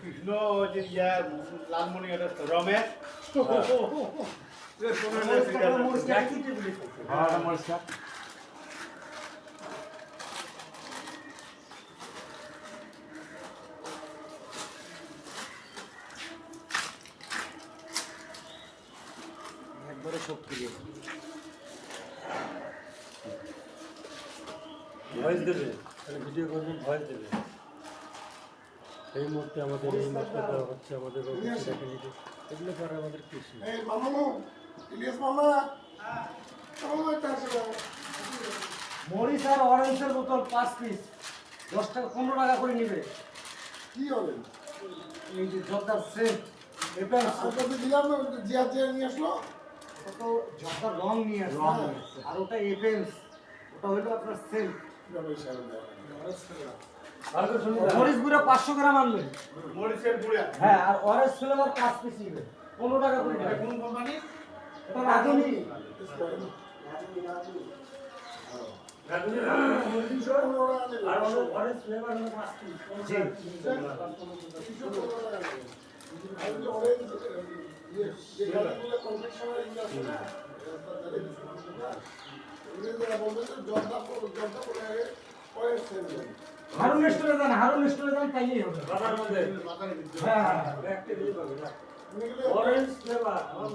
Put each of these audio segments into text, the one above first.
কৃষ্ণ যে ইয়া লালমণি এটা রমেশ। একবারে সক্রিয় ভয়েস দেবে ভিডিও করবেন ভয়েস দেবে এই মুহূর্তে আমাদের এই মাছটা দেওয়া হচ্ছে আমাদের এগুলো পরে আমাদের কৃষি মরিচ আর অরেঞ্জের বোতল পাঁচ পিস দশ টাকা পনেরো টাকা করে নিবে। কি হলেন এই যে জর্দার সেন্ট এটা আপনাকে দিলাম না জিয়া জিয়া নিয়ে আসলো? কত জর্দার রং নিয়ে আসছে। আর ওটা এফএমস ওটা হলো আপনার সেন্ট মরিচ গুঁড়া পাঁচশো গ্রাম আনবেন মরিচের গুঁড়া। হ্যাঁ আর অরেঞ্জ ফ্লেভার পাঁচ পিস নিবে পনেরো টাকা করে কোন কোম্পানি এটা রাঁধুনি। আর অরেঞ্জ ফ্লেভার হলো পাঁচ পিস জি। হারুন স্টোরে যান হারুন স্টোরে যান তাইলেই হবে। বাবার মধ্যে। হ্যাঁ। একটা দিয়ে পাবে অরেঞ্জ ফ্লেভার আমার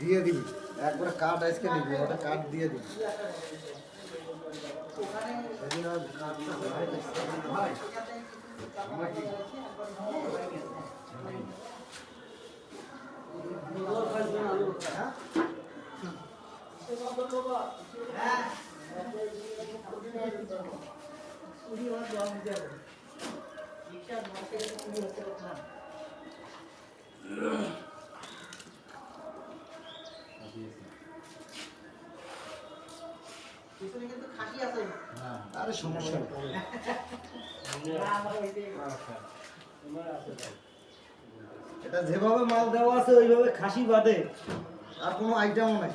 দিয়ে দিবি একবারে কার্ড আজকে নিবি ওটা কার্ড দিয়ে দিবি সেদিন আর কার্ডটা হয় না। ভাই, আমরা কি- হ্যাঁ? আরে সমস্যা এটা যেভাবে মাল দেওয়া আছে ওইভাবে খাসি বাদে আর কোনো আইটেমও নাই।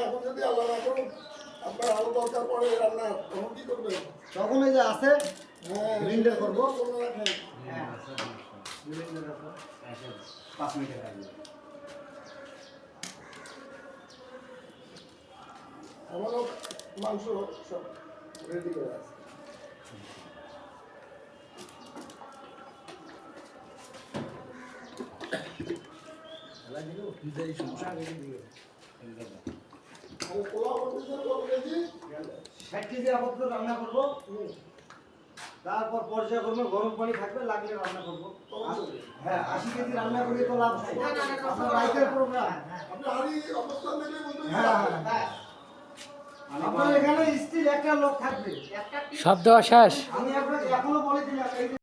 এখন যদি আল্লাহ আপনার আরও দরকার পড়ে রান্না তখন কি তখন এই যে আছে হ্যাঁ করব। পাঁচ মিনিটের আমারও মাংস সব রেডি করে আছে আপাতত রান্না করব। তারপর পর্যায় করব গরম পানি থাকবে লাগলে রান্না করব। হ্যাঁ আশি কেজি রান্না করে তো লাভ নাই। আপনার রাইতের প্রোগ্রাম দেখলে বলতে হ্যাঁ। হ্যাঁ আপনার এখানে স্টিল একটা লোক থাকবে সব দেওয়া শেষ আমি এখনও বলে দিলাম এই যে